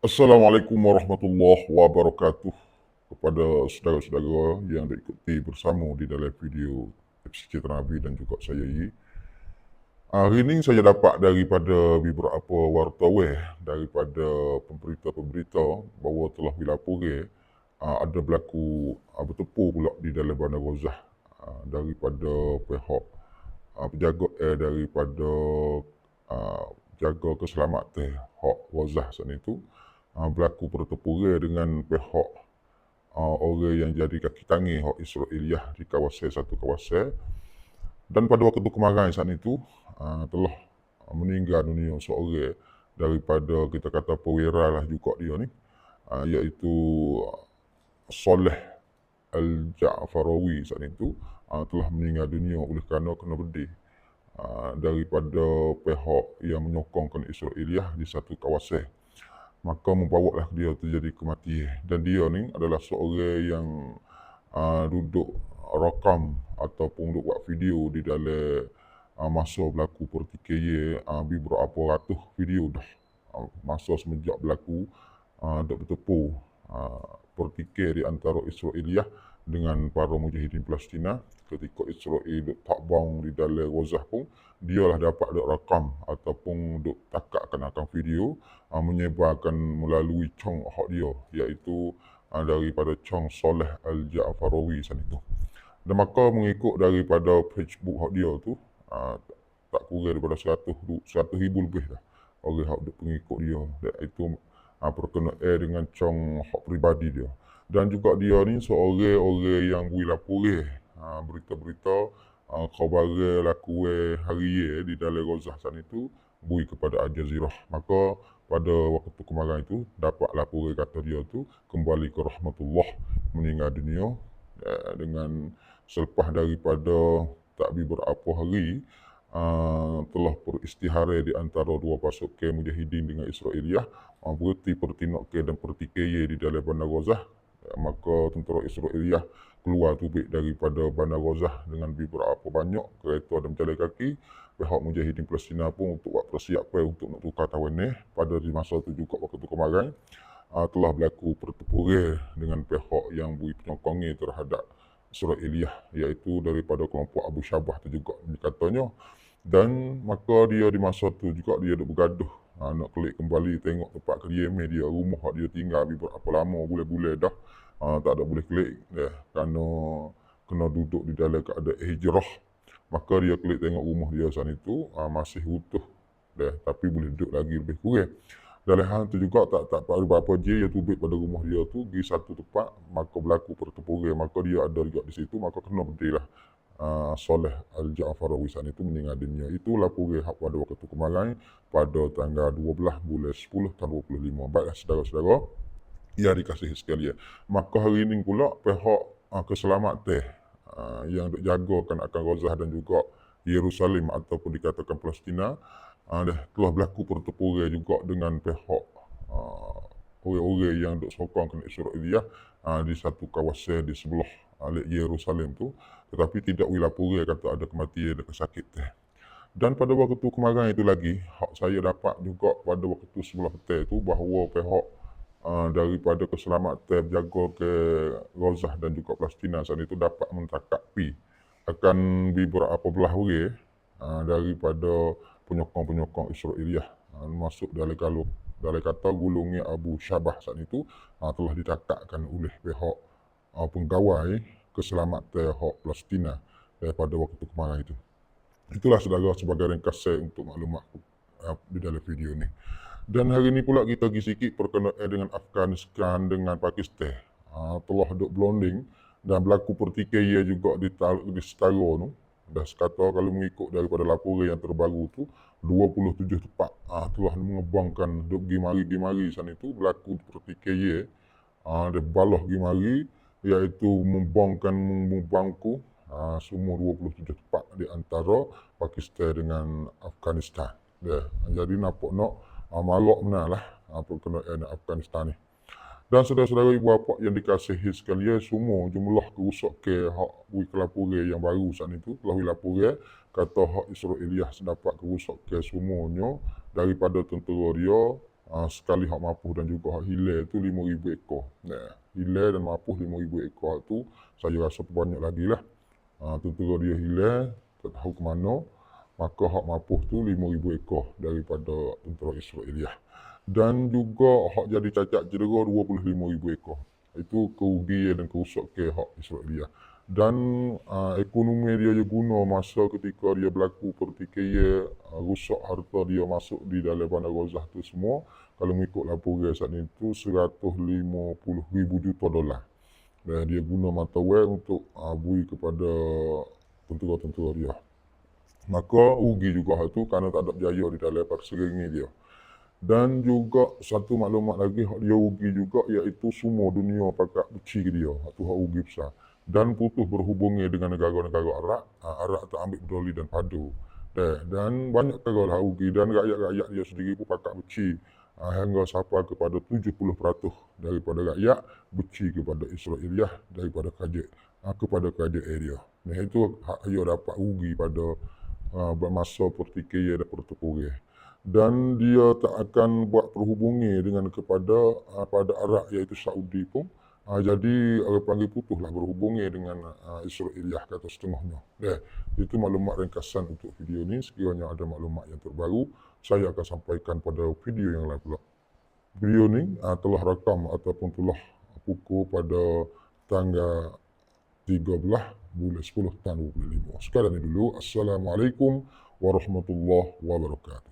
Assalamualaikum warahmatullahi wabarakatuh kepada saudara-saudara yang diikuti bersama di dalam video FCK Nabi dan juga saya Yi. Hari ini saya dapat daripada beberapa wartawan daripada pemberita-pemberita bahawa telah dilaporkan uh, ada berlaku uh, bertepur pula di dalam Bandar Rozah uh, daripada pihak penjaga air daripada uh, jaga keselamatan hak Rozah sana itu uh, berlaku pertempuran dengan pihak uh, orang yang jadi kaki tangi hak Israeliah di kawasan satu kawasan. Dan pada waktu kemarin saat itu uh, telah meninggal dunia seorang daripada kita kata perwira lah juga dia ni uh, iaitu Soleh Al-Ja'farawi saat itu uh, telah meninggal dunia oleh kerana kena bedih uh, daripada pihak yang menyokongkan Israeliah di satu kawasan maka membawalah dia terjadi kematian. Dan dia ni adalah seorang yang uh, duduk rakam ataupun duduk buat video di dalam uh, masa berlaku pertikaian uh, beberapa ratus video dah uh, masa semenjak berlaku uh, dak bertepur uh, pertikaian di antara Israeliah dengan para mujahidin Palestina ketika Israel duk takbang di dalam Gaza pun dialah dapat duk rakam ataupun duk takakkan akan video uh, menyebarkan melalui cong hak dia iaitu uh, daripada cong Soleh Al-Ja'farawi sana itu dan maka mengikut daripada Facebook hak dia tu uh, tak kurang daripada 100 100 ribu lebih dah orang hak duk pengikut dia. Iaitu uh, perkenaan dengan cong hak pribadi dia dan juga dia ni seorang orang yang beri laporan ha, berita-berita ha, khabar laku hari ye di dalam Rozah sana itu beri kepada Al Jazeera. Maka pada waktu kemarin itu dapat laporan kata dia tu kembali ke rahmatullah meninggal dunia ya, dengan selepas daripada tak beberapa hari uh, telah beristihara di antara dua pasukan mujahidin dengan Israeliah uh, berhenti pertinokke dan pertikaian di dalam bandar Gaza maka tentera Israeliah keluar tubik daripada Bandar Gaza dengan beberapa banyak kereta dan berjalan kaki. Pihak mujahidin Palestina pun untuk buat persiapan untuk nak tukar tawanih pada di masa itu juga waktu kemarin. Uh, telah berlaku pertempuran dengan pihak yang beri penyokongnya terhadap Israeliah iaitu daripada kelompok Abu Syabah itu juga dikatanya dan maka dia di masa itu juga dia duk bergaduh ha, nak klik kembali tengok tempat kediaman dia rumah dia tinggal beberapa lama bulan-bulan dah. Ha, tak ada boleh klik ya, kerana kena duduk di dalam keadaan hijrah. Maka dia klik tengok rumah dia sana itu ha, masih utuh ya, tapi boleh duduk lagi lebih kurang. Dalam hal itu juga tak tak berapa je dia tubik pada rumah dia tu di satu tempat maka berlaku pertempuran. Maka dia ada juga di situ maka kena berdiri lah uh, Soleh Al-Ja'farawi sana itu meninggal dunia. Itu laporan hak pada waktu kemarin pada tanggal 12 bulan 10 tahun 25. Baiklah saudara-saudara yang dikasihi sekalian. Maka hari ini pula pihak uh, keselamatan uh, yang dijagakan akan Gaza dan juga Yerusalem ataupun dikatakan Palestina uh, telah berlaku pertempuran juga dengan pihak uh, orang-orang yang duk sokong kena Israeliah uh, di satu kawasan di sebelah Yerusalem tu tetapi tidak dilaporkan kata ada kematian ada kesakit dan pada waktu tu kemarin itu lagi hak saya dapat juga pada waktu tu sebelah petang tu bahawa pihak uh, daripada keselamatan jaga ke Gaza dan juga Palestina saat itu dapat mentakapi akan beberapa belah orang uh, daripada penyokong-penyokong Israeliah. Uh, masuk dalam kalau dalam kata gulungnya Abu Syabah saat itu uh, telah ditakakkan oleh pihak uh, penggawai keselamatan hak Palestina daripada waktu kemarin itu. Itulah saudara sebagai ringkas saya untuk maklumat uh, di dalam video ini. Dan hari ini pula kita pergi sikit perkenaan dengan Afghanistan dengan Pakistan. Uh, telah duk blonding dan berlaku pertikaian juga di, di setara tu. Dah sekata kalau mengikut daripada laporan yang terbaru tu 27 tempat uh, telah mengebangkan duk gimari-gimari sana itu berlaku pertikaian uh, dia balah gimari iaitu membangkan membangku uh, semua 27 tempat di antara Pakistan dengan Afghanistan. Ya, jadi nampak nak uh, malak benar lah uh, perkenaan Afghanistan ni. Dan saudara-saudara ibu bapa yang dikasihi sekalian, semua jumlah kerusakan hak bui kelapuran yang baru saat itu telah dilaporkan kata hak Israeliah sedapat kerusakan semuanya daripada tentera dia uh, sekali hak mapuh dan juga hak hilang tu 5000 ekor. Nah, hilang dan mapuh 5000 ekor tu saya rasa banyak lagi lah. Uh, tentera dia hilang, tak tahu ke mana. Maka hak mapuh tu 5000 ekor daripada tentera Israeliah. Dan juga hak jadi cacat cedera 25000 ekor. Itu kerugian dan kerusakan hak Israeliah dan uh, ekonomi dia je guna masa ketika dia berlaku pertikaian uh, rusak harta dia masuk di dalam bandar Gaza tu semua. Kalau mengikut laporan saat itu 150 ribu juta dolar. Dan dia guna mata wang untuk uh, bui kepada tentera-tentera dia. Maka rugi juga hal tu kerana tak ada berjaya di dalam perseringi dia. Dan juga satu maklumat lagi dia rugi juga iaitu semua dunia pakat beci dia. Itu hak rugi besar dan putus berhubungi dengan negara-negara Arab, uh, Arab tak ambil peduli dan padu. Dan banyak perkara lah rugi dan rakyat-rakyat dia sendiri pun pakak beci uh, hingga sampai kepada 70% daripada rakyat beci kepada Israeliah daripada kerajaan uh, kepada kerajaan area. Nah itu hak dia dapat rugi pada uh, masa pertikaian dan pertempuran. Dan dia tak akan buat perhubungi dengan kepada uh, pada Arab iaitu Saudi pun Uh, jadi orang panggil putuslah berhubungi dengan uh, Israeliah kata setengahnya. Eh, itu maklumat ringkasan untuk video ini. Sekiranya ada maklumat yang terbaru, saya akan sampaikan pada video yang lain pula. Video ini uh, telah rakam ataupun telah pukul pada tanggal 13 bulan 10 tahun 2005. Sekarang ini dulu. Assalamualaikum warahmatullahi wabarakatuh.